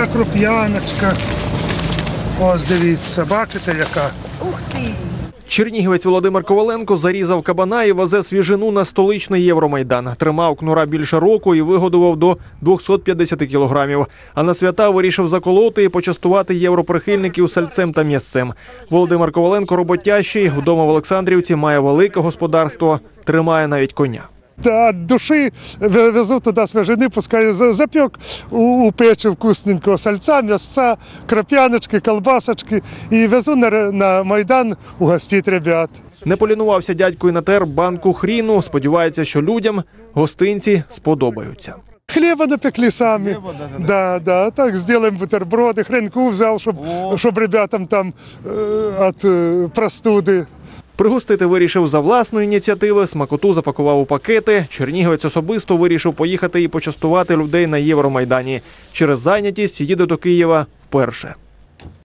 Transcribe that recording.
така кроп'яночка. Ось дивіться, бачите, яка? Ух ти! Чернігівець Володимир Коваленко зарізав кабана і везе свіжину на столичний Євромайдан. Тримав кнура більше року і вигодував до 250 кілограмів. А на свята вирішив заколоти і почастувати європрихильників сальцем та м'ясцем. Володимир Коваленко роботящий, вдома в Олександрівці має велике господарство, тримає навіть коня Та від душі ве- везу туди свежини, пускаю за- запек у, у печі вкусненького сальця, м'ясця, кроп'яночки, колбасочки і везу на, ре- на Майдан угостить ребят. Не полінувався дядько і натер банку хріну. Сподівається, що людям гостинці сподобаються. Хлеба напекли самі. да, да. Так сделаем бутерброды. Хренку взял, чтобы чтоб ребятам там э, от э, простуды. Пригостити вирішив за власної ініціативи. Смакоту запакував у пакети. Чернігівець особисто вирішив поїхати і почастувати людей на Євромайдані. Через зайнятість їде до Києва вперше.